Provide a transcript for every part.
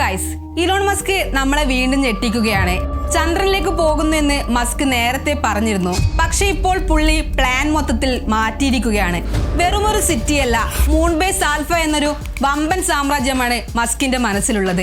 Guys Elon Musk നമ്മളെ വീണ്ടും ഞെട്ടിക്കുകയാണ്. ചന്ദ്രനിലേക്ക് പോകുന്നെന്ന് Musk നേരത്തെ പറഞ്ഞിരുന്നു. പക്ഷേ ഇപ്പോൾ പുള്ളി പ്ലാൻ മൊത്തത്തിൽ മാറ്റിയിരിക്കുകയാണ്. വെറുമൊരു സിറ്റിയല്ല മൂൺബേ സാൽഫ ആൽഫ എന്നൊരു വമ്പൻ സാമ്രാജ്യമാണ് മസ്കിന്റെ മനസ്സിലുള്ളത്.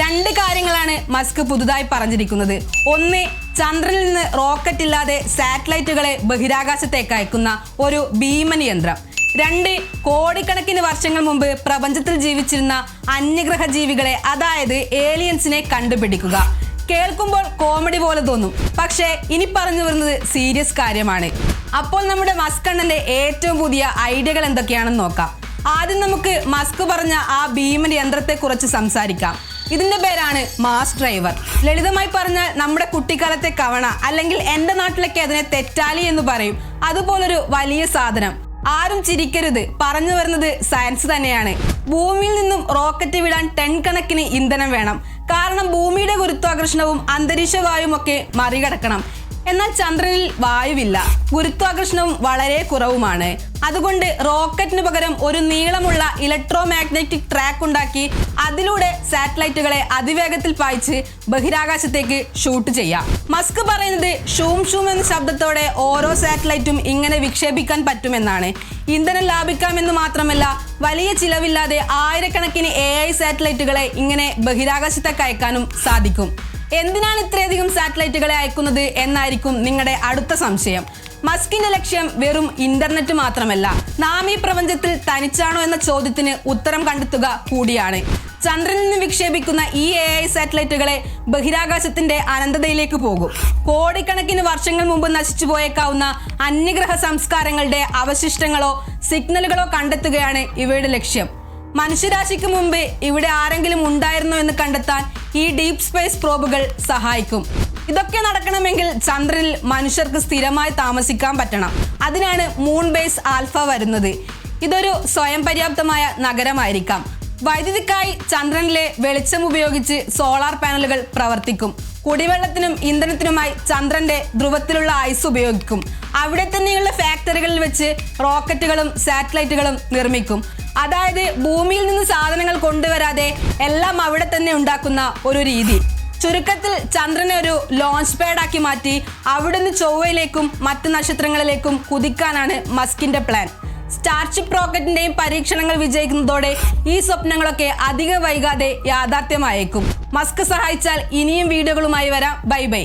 രണ്ട് കാര്യങ്ങളാണ് മസ്ക് പുതുതായി പറഞ്ഞിരിക്കുന്നത്. ഒന്ന് ചന്ദ്രനിൽ നിന്ന് റോക്കറ്റ് ഇല്ലാതെ സാറ്റലൈറ്റുകളെ ബഹിരാകാശത്തേക്ക് അയക്കുന്ന ഒരു ഭീമൻ യന്ത്രം രണ്ട് കോടിക്കണക്കിന് വർഷങ്ങൾ മുമ്പ് പ്രപഞ്ചത്തിൽ ജീവിച്ചിരുന്ന അന്യഗ്രഹ ജീവികളെ അതായത് ഏലിയൻസിനെ കണ്ടുപിടിക്കുക. കേൾക്കുമ്പോൾ കോമഡി പോലെ തോന്നും പക്ഷേ ഇനി പറഞ്ഞു വരുന്നത് സീരിയസ് കാര്യമാണ്. അപ്പോൾ നമ്മുടെ മസ്കണ്ണന്റെ ഏറ്റവും പുതിയ ഐഡിയകൾ എന്തൊക്കെയാണെന്ന് നോക്കാം. ആദ്യം നമുക്ക് മസ്ക് പറഞ്ഞ ആ ഭീമൻ യന്ത്രത്തെ കുറിച്ച് സംസാരിക്കാം. ഇതിന്റെ പേരാണ് മാസ് ഡ്രൈവർ. ലളിതമായി പറഞ്ഞാൽ നമ്മുടെ കുട്ടിക്കാലത്തെ കവണ അല്ലെങ്കിൽ എന്റെ നാട്ടിലൊക്കെ അതിനെ തെറ്റാലി എന്ന് പറയും. അതുപോലൊരു വലിയ സാധനം. ആരും ചിരിക്കരുത്. പറഞ്ഞു വരുന്നത് സയൻസ് തന്നെയാണ്. ഭൂമിയിൽ നിന്നും റോക്കറ്റ് വിടാൻ ടൺ കണക്കിന് ഇന്ധനം വേണം. കാരണം ഭൂമിയുടെ ഗുരുത്വാകർഷണവും അന്തരീക്ഷ വായുവും ഒക്കെ മറികടക്കണം. എന്നാൽ ചന്ദ്രനിൽ വായുവില്ല. ഗുരുത്വാകർഷണവും വളരെ കുറവുമാണ്. അതുകൊണ്ട് റോക്കറ്റിന് പകരം ഒരു നീളമുള്ള ഇലക്ട്രോ മാഗ്നറ്റിക് ട്രാക്ക് ഉണ്ടാക്കി അതിലൂടെ സാറ്റലൈറ്റുകളെ അതിവേഗത്തിൽ പായിച്ച് ബഹിരാകാശത്തേക്ക് ഷൂട്ട് ചെയ്യാം. മസ്ക് പറയുന്നത് ഷൂം ഷൂം എന്ന ശബ്ദത്തോടെ ഓരോ സാറ്റലൈറ്റും ഇങ്ങനെ വിക്ഷേപിക്കാൻ പറ്റുമെന്നാണ്. ഇന്ധനം ലാഭിക്കാമെന്ന് മാത്രമല്ല വലിയ ചിലവില്ലാതെ ആയിരക്കണക്കിന് എ ഐ സാറ്റലൈറ്റുകളെ ഇങ്ങനെ ബഹിരാകാശത്തേക്ക് കയക്കാനും സാധിക്കും. എന്തിനാണ് ഇത്രയധികം സാറ്റലൈറ്റുകളെ അയക്കുന്നത് എന്നായിരിക്കും നിങ്ങളുടെ അടുത്ത സംശയം. മസ്കിന്റെ ലക്ഷ്യം വെറും ഇന്റർനെറ്റ് മാത്രമല്ല. നാം ഈ പ്രപഞ്ചത്തിൽ തനിച്ചാണോ എന്ന ചോദ്യത്തിന് ഉത്തരം കണ്ടെത്തുക കൂടിയാണ്. ചന്ദ്രനിൽ നിന്ന് വിക്ഷേപിക്കുന്ന ഈ എ ഐ സാറ്റലൈറ്റുകളെ ബഹിരാകാശത്തിന്റെ അനന്തതയിലേക്ക് പോകും. കോടിക്കണക്കിന് വർഷങ്ങൾ മുമ്പ് നശിച്ചു പോയേക്കാവുന്ന അന്യഗ്രഹ സംസ്കാരങ്ങളുടെ അവശിഷ്ടങ്ങളോ സിഗ്നലുകളോ കണ്ടെത്തുകയാണ് ഇവയുടെ ലക്ഷ്യം. മനുഷ്യരാശിക്ക് മുമ്പ് ഇവിടെ ആരെങ്കിലും ഉണ്ടായിരുന്നോ എന്ന് കണ്ടെത്താൻ ഈ ഡീപ് സ്പേസ് പ്രോബുകൾ സഹായിക്കും. ഇതൊക്കെ നടക്കണമെങ്കിൽ ചന്ദ്രനിൽ മനുഷ്യർക്ക് സ്ഥിരമായി താമസിക്കാൻ പറ്റണം. അതിനാണ് മൂൺ ബേസ് ആൽഫ വരുന്നത്. ഇതൊരു സ്വയം പര്യാപ്തമായ നഗരമായിരിക്കാം. വൈദ്യുതിക്കായി ചന്ദ്രനിലെ വെളിച്ചം ഉപയോഗിച്ച് സോളാർ പാനലുകൾ പ്രവർത്തിക്കും. കുടിവെള്ളത്തിനും ഇന്ധനത്തിനുമായി ചന്ദ്രന്റെ ധ്രുവത്തിലുള്ള ഐസ് ഉപയോഗിക്കും. അവിടെ തന്നെയുള്ള ഫാക്ടറികളിൽ വെച്ച് റോക്കറ്റുകളും സാറ്റലൈറ്റുകളും നിർമ്മിക്കും. അതായത് ഭൂമിയിൽ നിന്ന് സാധനങ്ങൾ കൊണ്ടുവരാതെ എല്ലാം അവിടെ തന്നെ ഉണ്ടാക്കുന്ന ഒരു രീതി. ചുരുക്കത്തിൽ ചന്ദ്രനെ ഒരു ലോഞ്ച് പാഡാക്കി മാറ്റി അവിടുന്ന് ചൊവ്വയിലേക്കും മറ്റ് നക്ഷത്രങ്ങളിലേക്കും കുതിക്കാനാണ് മസ്കിന്റെ പ്ലാൻ സ്റ്റാർഷിപ്പ് റോക്കറ്റിന്റെയും പരീക്ഷണങ്ങൾ വിജയിക്കുന്നതോടെ ഈ സ്വപ്നങ്ങളൊക്കെ അധികം വൈകാതെ യാഥാർത്ഥ്യമായേക്കും. മസ്ക് സഹായിച്ചാൽ ഇനിയും വീഡിയോകളുമായി വരാം. Bye bye